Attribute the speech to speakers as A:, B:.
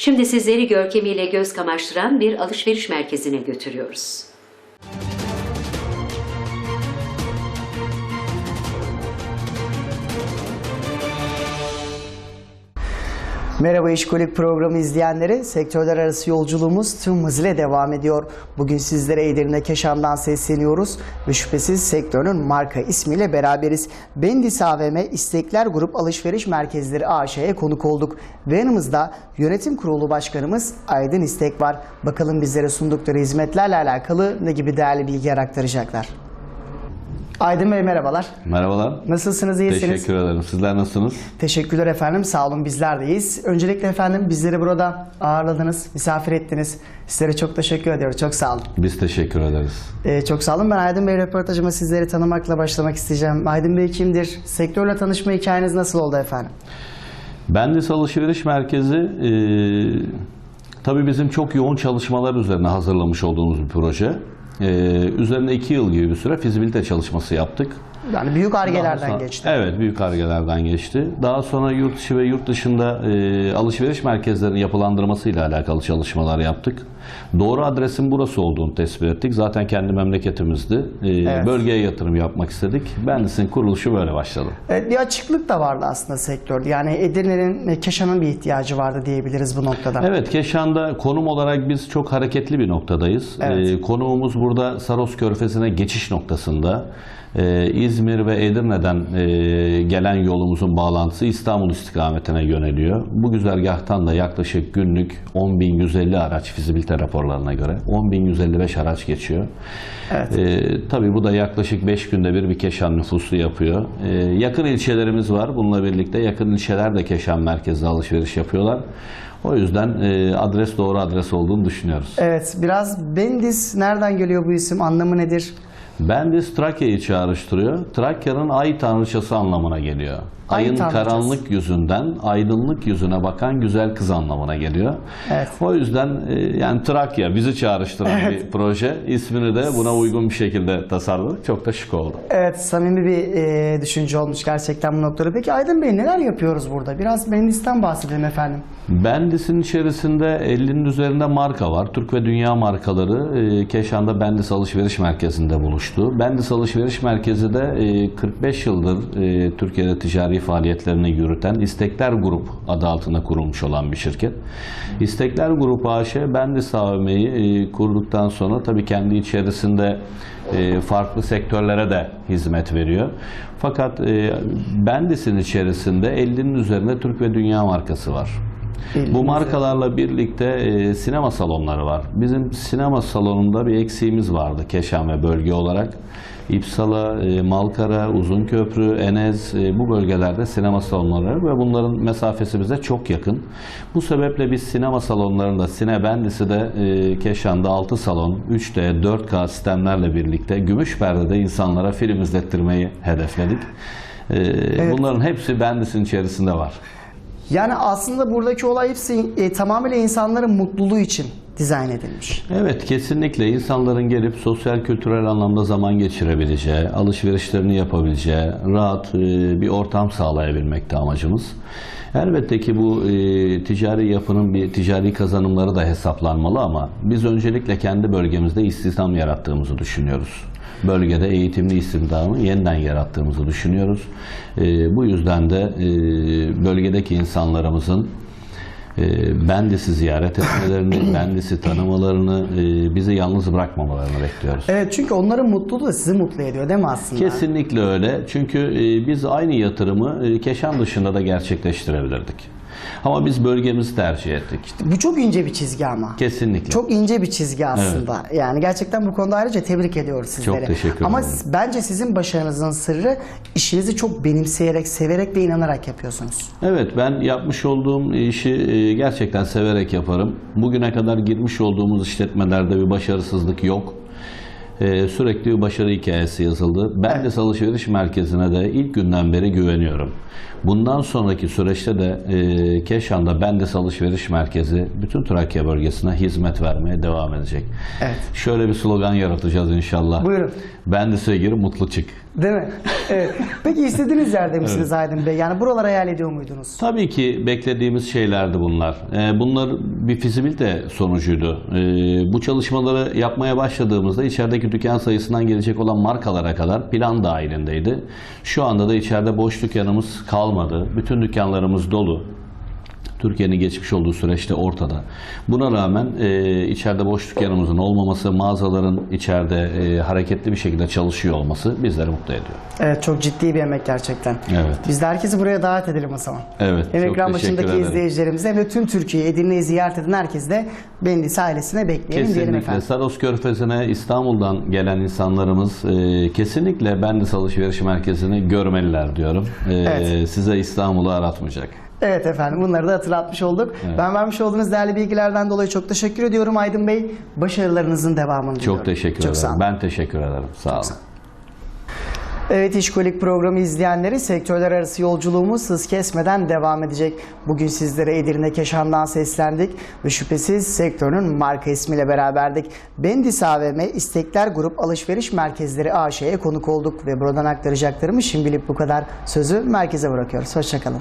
A: Şimdi sizleri görkemiyle göz kamaştıran bir alışveriş merkezine götürüyoruz.
B: Merhaba İşkolik programı izleyenleri. Sektörler arası yolculuğumuz tüm hızıyla devam ediyor. Bugün sizlere Edirne Keşan'dan sesleniyoruz ve şüphesiz sektörün marka ismiyle beraberiz. Bendis AVM İstekler Grup Alışveriş Merkezleri AŞ'ye konuk olduk. Ve yanımızda yönetim kurulu başkanımız Aydın İstek var. Bakalım bizlere sundukları hizmetlerle alakalı ne gibi değerli bilgiler aktaracaklar. Aydın Bey merhabalar.
C: Merhabalar.
B: Nasılsınız, iyisiniz?
C: Teşekkür ederim. Sizler nasılsınız?
B: Teşekkürler efendim. Sağ olun bizler deyiz. Öncelikle efendim bizleri burada ağırladınız, misafir ettiniz. Sizlere çok teşekkür ediyoruz. Çok sağ olun.
C: Biz teşekkür ederiz.
B: Ee, çok sağ olun. Ben Aydın Bey röportajıma sizleri tanımakla başlamak isteyeceğim. Aydın Bey kimdir? Sektörle tanışma hikayeniz nasıl oldu efendim?
C: Bendis Alışveriş Merkezi e, tabii bizim çok yoğun çalışmalar üzerine hazırlamış olduğumuz bir proje. E, üzerine iki yıl gibi bir süre fizibilite çalışması yaptık.
B: Yani büyük argelerden
C: sonra-
B: geçti.
C: Evet, büyük argelerden geçti. Daha sonra yurt içi ve yurt dışında e, alışveriş merkezlerinin yapılandırmasıyla alakalı çalışmalar yaptık. Doğru adresin burası olduğunu tespit ettik. Zaten kendi memleketimizdi. E,
B: Evet.
C: Bölgeye yatırım yapmak istedik. Bendis'in kuruluşu böyle başladı.
B: Evet, bir açıklık da vardı aslında sektörde. Yani Edirne'nin, e, Keşan'ın bir ihtiyacı vardı diyebiliriz bu noktada.
C: Evet, Keşan'da konum olarak biz çok hareketli bir noktadayız.
B: Evet.
C: Ee, konuğumuz burada Saros Körfezi'ne geçiş noktasında. Ee, İzmir ve Edirne'den e, gelen yolumuzun bağlantısı İstanbul istikametine yöneliyor. Bu güzergahtan da yaklaşık günlük 10.150 araç fizibilite raporlarına göre 10.155 araç geçiyor.
B: Evet.
C: Ee, tabii bu da yaklaşık 5 günde bir bir Keşan nüfusu yapıyor. Ee, yakın ilçelerimiz var. Bununla birlikte yakın ilçeler de Keşan merkezde alışveriş yapıyorlar. O yüzden e, adres doğru adres olduğunu düşünüyoruz.
B: Evet, biraz Bendis nereden geliyor bu isim? Anlamı nedir?
C: Bendis Trakya'yı çağrıştırıyor. Trakya'nın ay tanrıçası anlamına geliyor.
B: Ay
C: Ayın
B: tanrıçası.
C: karanlık yüzünden aydınlık yüzüne bakan güzel kız anlamına geliyor.
B: Evet.
C: O yüzden e, yani Trakya bizi çağrıştıran bir proje. İsmini de buna uygun bir şekilde tasarladık. Çok da şık oldu.
B: Evet, samimi bir e, düşünce olmuş gerçekten bu noktada. Peki Aydın Bey neler yapıyoruz burada? Biraz Bendis'ten bahsedelim efendim.
C: Bendis'in içerisinde 50'nin üzerinde marka var. Türk ve dünya markaları e, Keşan'da Bendis Alışveriş Merkezi'nde buluştu. Bendis Alışveriş Merkezi de e, 45 yıldır e, Türkiye'de ticari faaliyetlerini yürüten İstekler Grup adı altında kurulmuş olan bir şirket. İstekler Grup AŞ Bendis AVM'yi e, kurduktan sonra tabii kendi içerisinde e, farklı sektörlere de hizmet veriyor. Fakat e, Bendis'in içerisinde 50'nin üzerinde Türk ve dünya markası var. Bu markalarla birlikte e, sinema salonları var. Bizim sinema salonunda bir eksiğimiz vardı Keşan ve bölge olarak. İpsala, e, Malkara, Uzunköprü, Enez e, bu bölgelerde sinema salonları ve bunların mesafesi bize çok yakın. Bu sebeple biz sinema salonlarında Sine Bendis'i de e, Keşan'da 6 salon, 3D, 4K sistemlerle birlikte gümüş perdede insanlara film izlettirmeyi hedefledik. E, Bunların hepsi Bendis'in içerisinde var.
B: Yani aslında buradaki olay hepsi e, tamamıyla insanların mutluluğu için dizayn edilmiş.
C: Evet kesinlikle insanların gelip sosyal kültürel anlamda zaman geçirebileceği, alışverişlerini yapabileceği, rahat e, bir ortam sağlayabilmekte amacımız. Elbette ki bu e, ticari yapının bir ticari kazanımları da hesaplanmalı ama biz öncelikle kendi bölgemizde istihdam yarattığımızı düşünüyoruz. Bölgede eğitimli istihdamı yeniden yarattığımızı düşünüyoruz. E, bu yüzden de e, bölgedeki insanlarımızın e, Bendis'i ziyaret etmelerini, Bendis'i tanımalarını, e, bizi yalnız bırakmamalarını bekliyoruz.
B: Evet çünkü onların mutluluğu da sizi mutlu ediyor değil mi aslında?
C: Kesinlikle öyle. Çünkü biz aynı yatırımı Keşan dışında da gerçekleştirebilirdik. Ama biz bölgemizi tercih ettik.
B: Bu çok ince bir çizgi ama.
C: Kesinlikle.
B: Çok ince bir çizgi aslında. Yani gerçekten bu konuda ayrıca tebrik ediyoruz sizleri.
C: Çok teşekkür
B: Ama
C: ederim.
B: s- bence sizin başarınızın sırrı işinizi çok benimseyerek, severek ve inanarak yapıyorsunuz.
C: Evet ben yapmış olduğum işi e, gerçekten severek yaparım. Bugüne kadar girmiş olduğumuz işletmelerde bir başarısızlık yok. E, Sürekli bir başarı hikayesi yazıldı. Ben de alışveriş merkezine de ilk günden beri güveniyorum. Bundan sonraki süreçte de e, Keşan'da Bendis Alışveriş Merkezi bütün Trakya bölgesine hizmet vermeye devam edecek.
B: Evet.
C: Şöyle bir slogan yaratacağız inşallah.
B: Buyurun.
C: Bendis'e gir mutlu çık.
B: Değil mi? Evet. Peki istediğiniz yerde misiniz Aydın Bey? Yani buraları hayal ediyor muydunuz?
C: Tabii ki beklediğimiz şeylerdi bunlar. Ee, bunlar bir fizibilite sonucuydu. Ee, bu çalışmaları yapmaya başladığımızda içerideki dükkan sayısından gelecek olan markalara kadar plan dahilindeydi. Şu anda da içeride boş dükkanımız kalmadı. Bütün dükkanlarımız dolu. Türkiye'nin geçmiş olduğu süreçte ortada. Buna rağmen e, içeride boş dükkanımızın olmaması, mağazaların içeride e, hareketli bir şekilde çalışıyor olması bizleri mutlu ediyor.
B: Evet çok ciddi bir emek gerçekten.
C: Evet.
B: Biz de herkesi buraya davet edelim o zaman.
C: Evet,
B: Hem ekran başındaki
C: ederim.
B: izleyicilerimize hem de tüm Türkiye Edirne'yi ziyaret eden herkes de Bendis ailesine bekleyelim diyelim
C: Kesinlikle.
B: efendim.
C: Saros Körfezi'ne İstanbul'dan gelen insanlarımız e, kesinlikle Bendis Alışveriş Merkezi'ni görmeliler diyorum. E,
B: Evet.
C: Size İstanbul'u aratmayacak.
B: Evet efendim bunları da hatırlatmış olduk. Ben vermiş olduğunuz değerli bilgilerden dolayı çok teşekkür ediyorum Aydın Bey. Başarılarınızın devamını diliyorum.
C: Çok teşekkür
B: Çok
C: ederim. Ben teşekkür ederim. Sağ olun.
B: Evet İşkolik programı izleyenleri sektörler arası yolculuğumuz hız kesmeden devam edecek. Bugün sizlere Edirne Keşan'dan seslendik ve şüphesiz sektörün marka ismiyle beraberdik. Bendis AVM İstekler Grup Alışveriş Merkezleri AŞ'ye konuk olduk ve buradan aktaracaklarımız şimdilik bu kadar. Sözü merkeze bırakıyoruz. Hoşçakalın.